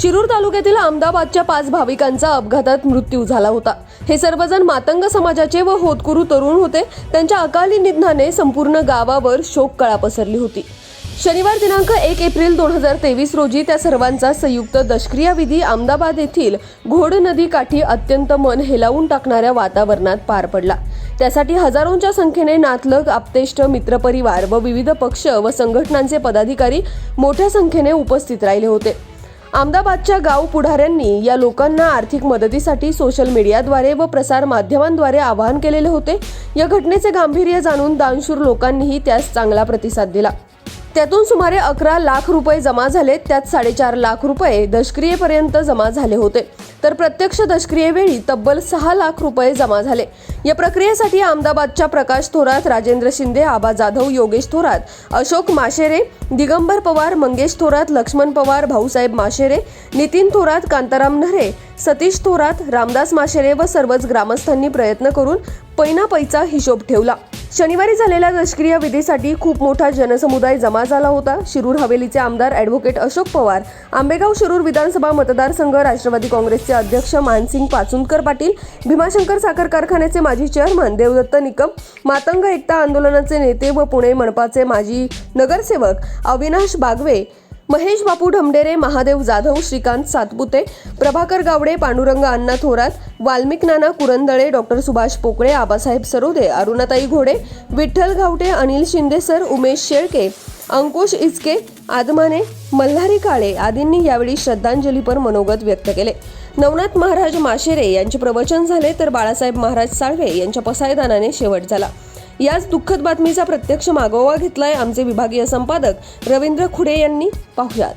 शिरूर तालुक्यातील अहमदाबादच्या पाच भाविकांचा अपघातात मृत्यू झाला होता. हे सर्वजण मातंग समाजाचे व होतकुरू तरुण होते. त्यांच्या अकाली निधनाने संपूर्ण गावावर शोककळा पसरली होती. शनिवार दिनांक एक एप्रिल दोन हजार तेवीस रोजी त्या सर्वांचा संयुक्त दशक्रिया विधी अहमदाबाद येथील घोड नदी काठी अत्यंत मन हेलावून टाकणाऱ्या वातावरणात पार पडला. त्यासाठी हजारोंच्या संख्येने नातलग आप्तेष्ट मित्रपरिवार व विविध पक्ष व संघटनांचे पदाधिकारी मोठ्या संख्येने उपस्थित राहिले होते. अहमदाबादच्या गाव पुढाऱ्यांनी या लोकांना आर्थिक मदतीसाठी सोशल मीडियाद्वारे व प्रसार माध्यमांद्वारे आवाहन केलेले होते. या घटनेचे गांभीर्य जाणून दानशूर लोकांनीही त्यास चांगला प्रतिसाद दिला. त्यातून सुमारे अकरा लाख रुपये जमा झाले. त्यात साडेचार लाख रुपये दशक्रियेपर्यंत जमा झाले होते. तर प्रत्यक्ष दशक्रियेवेळी तब्बल सहा लाख रुपये जमा झाले. या प्रक्रियेसाठी अहमदाबादच्या प्रकाश थोरात राजेंद्र शिंदे आबा जाधव योगेश थोरात अशोक माशेरे दिगंबर पवार मंगेश थोरात लक्ष्मण पवार भाऊसाहेब माशेरे नितीन थोरात कांताराम नरे सतीश थोरात रामदास माशेरे व सर्वच ग्रामस्थांनी प्रयत्न करून पैनापैचा हिशोब ठेवला. शनिवारी झालेल्या दशक्रिया विधीसाठी खूप मोठा जनसमुदाय जमा झाला होता. शिरूर हवेलीचे आमदार ॲडव्होकेट अशोक पवार आंबेगाव शिरूर विधानसभा मतदारसंघ राष्ट्रवादी काँग्रेसचे अध्यक्ष मानसिंग पाचुंदकर पाटील भीमाशंकर साखर कारखान्याचे माजी चेअरमन देवदत्त निकम मातंग एकता आंदोलनाचे नेते व पुणे मनपाचे माजी नगरसेवक अविनाश बागवे महेश बापू ढमडेरे महादेव जाधव श्रीकांत सातपुते प्रभाकर गावडे पांडुरंग अण्णा थोरात वाल्मिक नाना कुरंदळे डॉक्टर सुभाष पोकळे आबासाहेब सरोदे अरुणाताई घोडे विठ्ठल घावटे अनिल शिंदे सर उमेश शेळके अंकुश इचके आदमाने मल्हारी काळे आदींनी यावेळी श्रद्धांजलीपर मनोगत व्यक्त केले. नवनाथ महाराज माशेरे यांचे प्रवचन झाले तर बाळासाहेब महाराज साळवे यांच्या पसायदानाने शेवट झाला. याच दुःखद बातमीचा प्रत्यक्ष मागोवा घेतलाय आमचे विभागीय संपादक रवींद्र खुडे यांनी. पाहुयात.